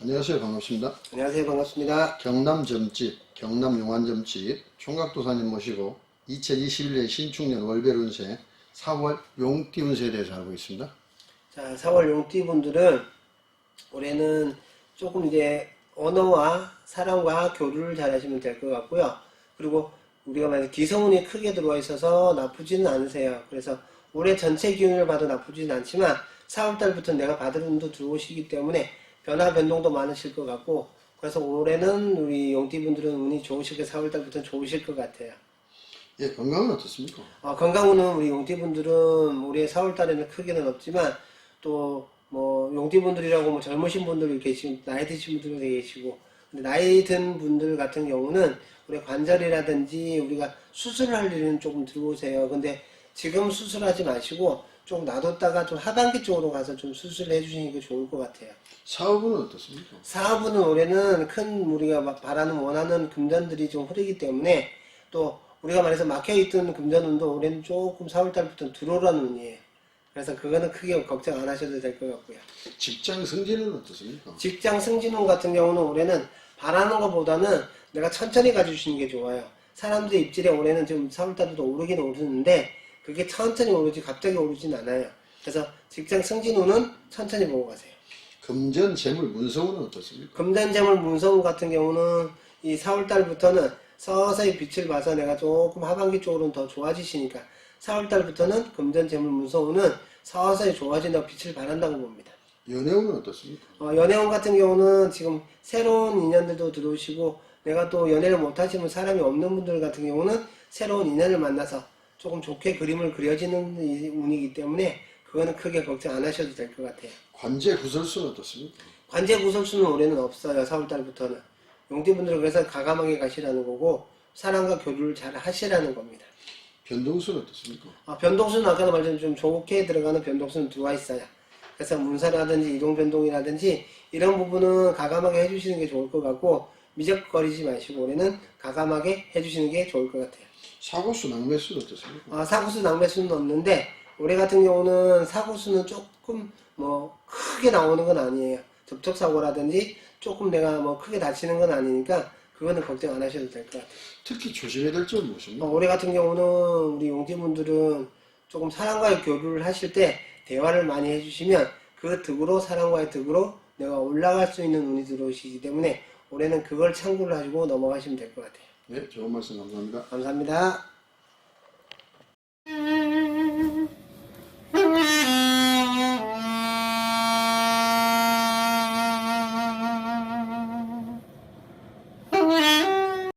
안녕하세요. 반갑습니다. 안녕하세요. 반갑습니다. 경남 점집, 경남 용환점집 총각도사님 모시고 2021년 신축년 월별 운세 4월 용띠 운세에 대해서 알고 있습니다. 자, 4월 용띠 분들은 올해는 조금 이제 언어와 사람과 교류를 잘 하시면 될 것 같고요. 그리고 우리가 만약 기성운이 크게 들어와 있어서 나쁘지는 않으세요. 그래서 올해 전체 기운을 봐도 나쁘지는 않지만 4월달부터 내가 받을 운도 들어오시기 때문에 변화 변동도 많으실 것 같고 그래서 올해는 우리 용띠분들은 운이 좋으실 게 4월달부터 좋으실 것 같아요. 예, 건강은 어떻습니까? 어, 건강운은 우리 용띠분들은 올해 4월달에는 크게는 없지만 또 뭐 용띠분들이라고 뭐 젊으신 분들 계시고 나이 드신 분들도 계시고 근데 나이 든 분들 같은 경우는 우리 관절이라든지 우리가 수술을 할 일은 조금 들어오세요. 근데 지금 수술하지 마시고 좀 놔뒀다가 좀 하반기 쪽으로 가서 좀 수술을 해주시는 게 좋을 것 같아요. 사업은 어떻습니까? 사업은 올해는 큰 우리가 막 바라는 원하는 금전들이 좀 흐르기 때문에 또 우리가 말해서 막혀있던 금전운도 올해는 조금 4월달부터 들어오라는 운이에요. 그래서 그거는 크게 걱정 안 하셔도 될 것 같고요. 직장 승진은 어떻습니까? 직장 승진운 같은 경우는 올해는 바라는 것보다는 내가 천천히 가주시는 게 좋아요. 사람들의 입질에 올해는 지금 4월달도 오르긴 오르는데 그게 천천히 오르지 갑자기 오르진 않아요. 그래서 직장 승진운은 천천히 보고 가세요. 금전, 재물, 문서운은 어떻습니까? 금전 재물 문서운 같은 경우는 이 4월달부터는 서서히 빛을 봐서 내가 조금 하반기 쪽으로는 더 좋아지시니까 4월달부터는 금전 재물 문서운은 서서히 좋아진다고 빛을 발한다고 봅니다. 연애운은 어떻습니까? 어, 연애운 같은 경우는 지금 새로운 인연들도 들어오시고 내가 또 연애를 못하시면 사람이 없는 분들 같은 경우는 새로운 인연을 만나서 조금 좋게 그림을 그려지는 이 운이기 때문에 그거는 크게 걱정 안 하셔도 될 것 같아요. 관제, 구설수는 어떻습니까? 관제 구설수는 올해는 없어요. 4월달부터는. 용띠분들은 그래서 가감하게 가시라는 거고 사람과 교류를 잘 하시라는 겁니다. 변동수는 어떻습니까? 아, 변동수는 아까도 말했지만 좀 좋게 들어가는 변동수는 들어와 있어요. 그래서 문서라든지 이동 변동이라든지 이런 부분은 가감하게 해주시는 게 좋을 것 같고 미적거리지 마시고 올해는 가감하게 해주시는 게 좋을 것 같아요. 사고수, 낭매수는 어떻습니까? 아, 사고수 낭매수는 없는데 올해 같은 경우는 사고수는 조금 뭐 크게 나오는 건 아니에요. 접촉사고라든지 조금 내가 뭐 크게 다치는 건 아니니까 그거는 걱정 안 하셔도 될 것 같아요. 특히 조심해야 될 점은 무엇입니까? 어, 올해 같은 경우는 우리 용지분들은 조금 사람과의 교류를 하실 때 대화를 많이 해주시면 그 득으로 사람과의 득으로 내가 올라갈 수 있는 운이 들어오시기 때문에 올해는 그걸 참고를 하시고 넘어가시면 될 것 같아요. 네, 좋은 말씀 감사합니다. 감사합니다.